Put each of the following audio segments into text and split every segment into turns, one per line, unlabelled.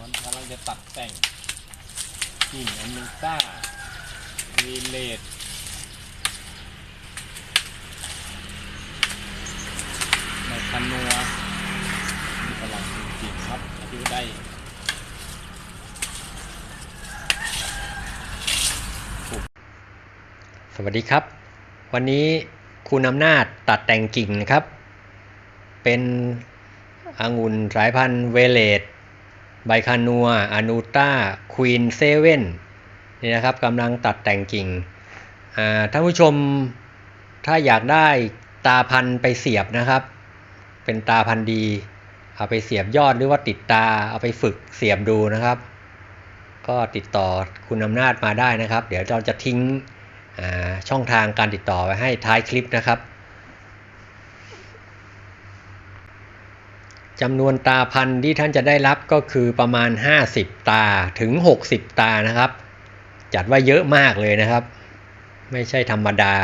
วนกำลังจะตัดแต่งกิ่งอเมริก้าวีเลดในคันนัวมีกำลังกิ่งครับอายุได้
สวัสดีครับ วันนี้คุณอำนาจตัดแต่งกิ่งนะครับ เป็นองุ่นสายพันธุ์เวเลต ไบคานัวอนูต้าควีนเซเว่นนี่นะครับกำลังตัดแต่งกิ่งท่านผู้ชมถ้าอยากได้ตาพันไปเสียบนะครับ เป็นตาพันดี เอาไปเสียบยอดหรือว่าติดตาเอาไปฝึกเสียบดูนะครับ ก็ติดต่อคุณอำนาจมาได้นะครับ เดี๋ยวเราจะทิ้งช่องทางการติดต่อไว้ให้ท้ายคลิปนะครับ จำนวนตาพันธุ์ที่ท่านจะได้รับก็คือประมาณ 50 ตาถึง 60 ตานะครับ จัดว่าเยอะมากเลยนะครับ ไม่ใช่ธรรมดา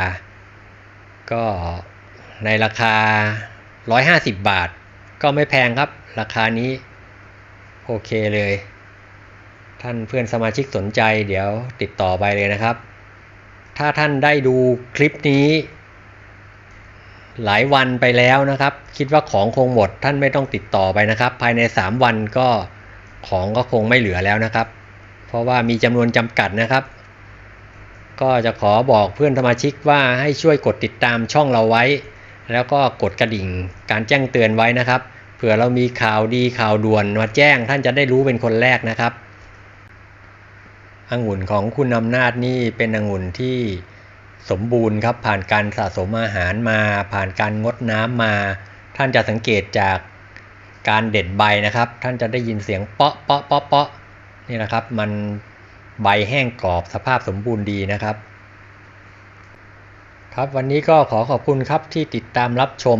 ก็ในราคา 150 บาท ก็ไม่แพงครับ ราคานี้โอเคเลย ท่านเพื่อนสมาชิกสนใจเดี๋ยวติดต่อไปเลยนะครับ ถ้าท่านได้ดูคลิปนี้ หลายวันไปแล้วนะครับ คิดว่าของคงหมดท่านไม่ต้องติดต่อไปนะครับ ภายใน 3 วันก็ของก็คงไม่เหลือแล้วนะครับ เพราะว่ามีจำนวนจำกัดนะครับ ก็จะขอบอกเพื่อนสมาชิกว่าให้ช่วยกดติดตามช่องเราไว้ แล้วก็กดกระดิ่งการแจ้งเตือนไว้นะครับเผื่อเรามีข่าวดีข่าวด่วนมาแจ้งท่านจะได้รู้เป็นคนแรกนะครับองุ่นของคุณอำนาจนี่เป็นองุ่นที่ สมบูรณ์ครับผ่านการสะสมอาหารมา ผ่านการงดน้ำมา ท่านจะสังเกตจากการเด็ดใบนะครับ ท่านจะได้ยินเสียงเปาะเปาะเปาะเปาะนี่นะครับมันใบแห้งกรอบสภาพสมบูรณ์ดีนะครับ ครับวันนี้ก็ขอขอบคุณครับที่ติดตามรับชม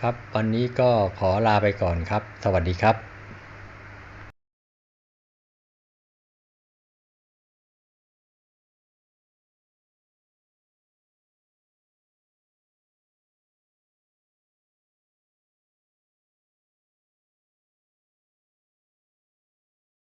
ครับ วันนี้ก็ขอลาไปก่อนครับ สวัสดีครับ